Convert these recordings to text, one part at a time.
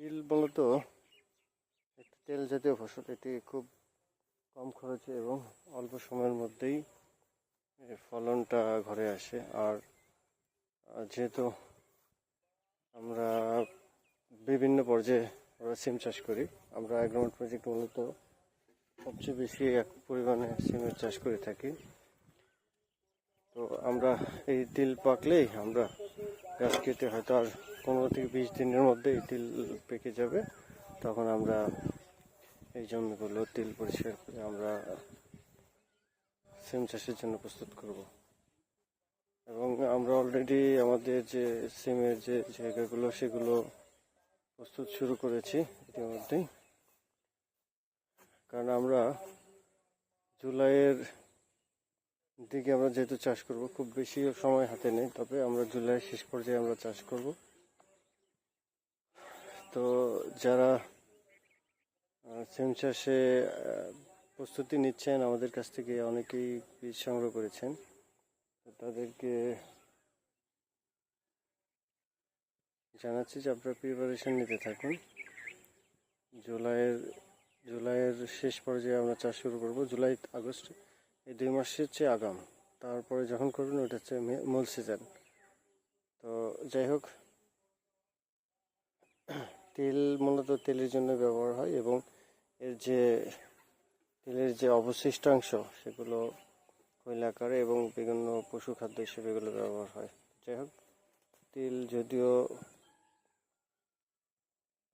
তিল বলত, একটি তেল জাতীয় ফসল, এটি খুব কম খরচে এবং অল্প সময়ের মধ্যেই ফলনটা ঘরে আসে। আর যেহেতু আমরা বিভিন্ন পর্যায়ে আমরা সিম চাষ করি, আমরা অ্যাগ্রোমেন্ট প্রজেক্ট মূলত সবচেয়ে বেশি এক পরিমাণে সিমের চাষ করে থাকি। তো আমরা এই তিল পাকলেই আমরা গাছ কেটে হয়তো আর পনেরো থেকে বিশ দিনের মধ্যে এই তিল পেকে যাবে। তখন আমরা এই জমিগুলো তিল পরিষ্কার করে আমরা সিম চাষের জন্য প্রস্তুত করব। এবং আমরা অলরেডি আমাদের যে সিমের যে জায়গাগুলো, সেগুলো প্রস্তুত শুরু করেছি ইতিমধ্যেই। কারণ আমরা জুলাইয়ের দিকে আমরা যেহেতু চাষ করব, খুব বেশি সময় হাতে নেই। তবে আমরা জুলাই শেষ পর্যায়ে আমরা চাষ করব। তো যারা সিম চাষে প্রস্তুতি নিচ্ছেন, আমাদের কাছ থেকে অনেকেই বীজ সংগ্রহ করেছেন তাদেরকে জানাচ্ছি যে আপনারা প্রিপারেশন নিতে থাকুন। জুলাইয়ের জুলাইয়ের শেষ পর্যায়ে আমরা চাষ শুরু করব, জুলাই, আগস্ট, এই দুই মাসের চেয়ে আগাম। তারপরে যখন করবেন, ওটা হচ্ছে মূল সিজন তো যাই হোক তেল মূলত তেলের জন্য ব্যবহার হয় এবং এর যে তেলের যে অবশিষ্টাংশ সেগুলো কয়লা আকারে এবং বিভিন্ন পশু খাদ্য হিসেবে এগুলো ব্যবহার হয়। যাই হোক, তেল যদিও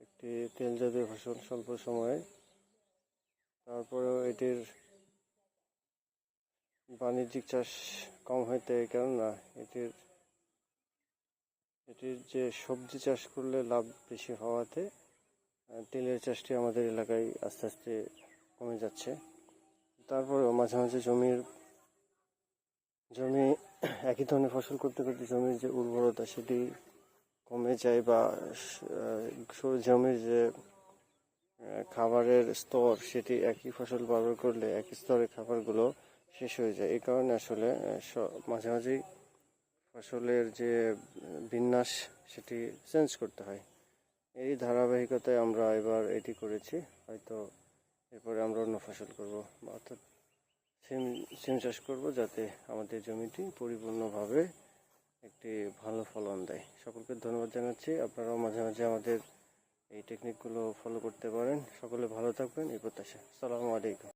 একটি তেল জাতীয় ফসল স্বল্প সময়ে, তারপরেও এটির বাণিজ্যিক চাষ কম হইতে কেননা এটির এটির যে সবজি চাষ করলে লাভ বেশি হওয়াতে তেলের চাষটি আমাদের এলাকায় আস্তে আস্তে কমে যাচ্ছে। তারপরেও মাঝে মাঝে জমির, জমি, একই ধরনের ফসল করতে করতে জমির যে উর্বরতা সেটি কমে যায় বা জমির যে খাবারের স্তর সেটি একই ফসল ব্যবহার করলে একই স্তরের খাবারগুলো শেষ হয়ে যায়। এই কারণে আসলে মাঝে মাঝেই ফসলের যে বিন্যাস সেটি চেঞ্জ করতে হয়। এই ধারাবাহিকতায় আমরা এবার এটি করেছি, হয়তো এরপরে আমরা অন্য ফসল করব অর্থাৎ সিম সিম চাষ করব যাতে আমাদের জমিটি পরিপূর্ণভাবে একটি ভালো ফলন দেয়। সকলকে ধন্যবাদ জানাচ্ছি। আপনারাও মাঝে মাঝে আমাদের এই টেকনিকগুলো ফলো করতে পারেন। সকলে ভালো থাকবেন। এই প্রত্যাশা। সালামু আলাইকুম।